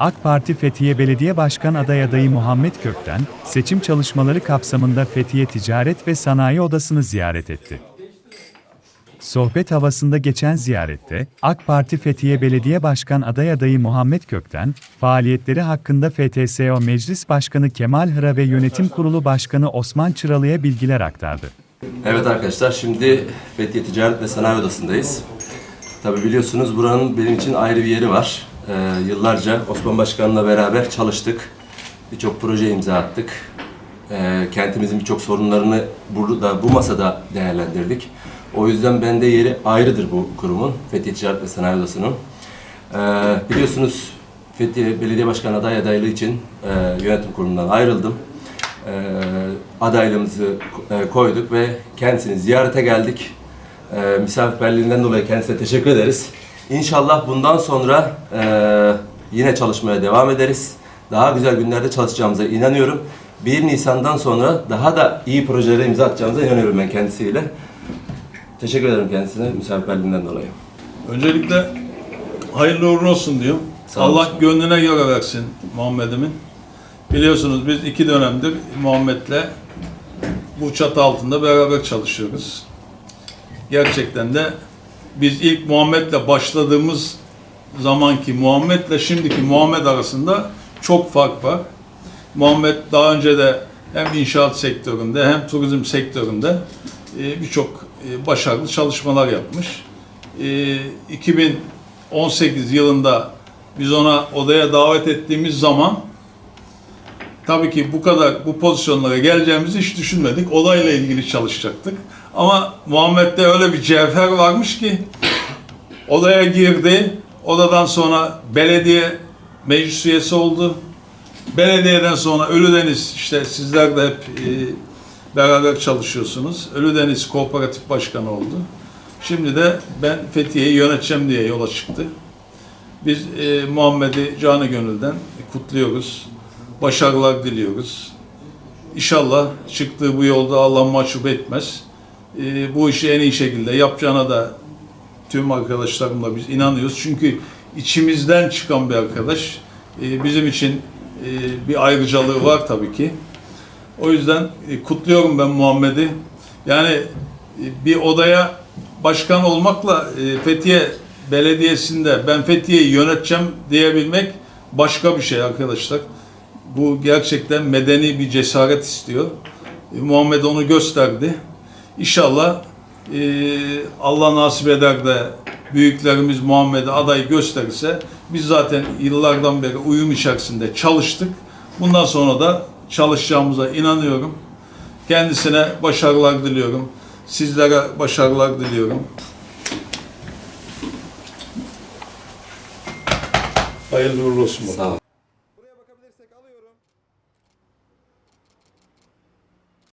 AK Parti Fethiye Belediye Başkan aday adayı Muhammed Kökten, seçim çalışmaları kapsamında Fethiye Ticaret ve Sanayi Odası'nı ziyaret etti. Sohbet havasında geçen ziyarette, AK Parti Fethiye Belediye Başkan aday adayı Muhammed Kökten, faaliyetleri hakkında FTSO Meclis Başkanı Kemal Hıra ve Yönetim Kurulu Başkanı Osman Çıralı'ya bilgiler aktardı. Evet arkadaşlar şimdi Fethiye Ticaret ve Sanayi Odası'ndayız. Tabi biliyorsunuz buranın benim için ayrı bir yeri var. Ee, yıllarca Osman Başkan'la beraber çalıştık. Birçok proje imza attık. Ee, kentimizin birçok sorunlarını burada bu masada değerlendirdik. O yüzden bende yeri ayrıdır bu kurumun, Fethiye Ticaret ve Sanayi Odası'nın. Ee, biliyorsunuz Fethiye Belediye Başkanı aday adaylığı için e, yönetim kurulundan ayrıldım e, adaylığımızı e, koyduk ve kendisini ziyarete geldik. E, misafirperliğinden dolayı kendisine teşekkür ederiz. İnşallah bundan sonra e, yine çalışmaya devam ederiz. Daha güzel günlerde çalışacağımıza inanıyorum. 1 Nisan'dan sonra daha da iyi projelere imza atacağımıza inanıyorum ben kendisiyle. Teşekkür ederim kendisine misafirperliğinden dolayı. Öncelikle hayırlı uğurlu olsun diyorum. Sağ. Allah gönlüne göre versin Muhammed'imin. Biliyorsunuz biz iki dönemdir Muhammed'le bu çatı altında beraber çalışıyoruz. Gerçekten de biz ilk Muhammed'le başladığımız zamanki Muhammed'le şimdiki Muhammed arasında çok fark var. Muhammed daha önce de hem inşaat sektöründe hem turizm sektöründe e, birçok e, başarılı çalışmalar yapmış. E, 2018 yılında biz ona odaya davet ettiğimiz zaman tabii ki bu kadar bu pozisyonlara geleceğimizi hiç düşünmedik. Olayla ilgili çalışacaktık. Ama Muhammed'de öyle bir cevher varmış ki odaya girdi. Odadan sonra belediye meclis üyesi oldu. Belediyeden sonra Ölüdeniz işte sizler de hep e, beraber çalışıyorsunuz. Ölüdeniz Kooperatif Başkanı oldu. Şimdi de ben Fethiye'yi yöneteceğim diye yola çıktı. Biz e, Muhammed'i canı gönülden kutluyoruz. Başarılar diliyoruz. İnşallah çıktığı bu yolda Allah mahcup etmez. E, bu işi en iyi şekilde yapacağına da tüm arkadaşlarımla biz inanıyoruz. Çünkü içimizden çıkan bir arkadaş. E, bizim için e, bir ayrıcalığı var tabii ki. O yüzden e, kutluyorum ben Muhammed'i. Yani e, bir odaya başkan olmakla e, Fethiye Belediyesi'nde ben Fethiye'yi yöneteceğim diyebilmek başka bir şey arkadaşlar. Bu gerçekten medeni bir cesaret istiyor. E, Muhammed onu gösterdi. İnşallah e, Allah nasip eder de büyüklerimiz Muhammed'e aday gösterirse biz zaten yıllardan beri uyum içerisinde çalıştık. Bundan sonra da çalışacağımıza inanıyorum. Kendisine başarılar diliyorum. Sizlere başarılar diliyorum. Hayırlı uğurlu olsun. Sağ olun.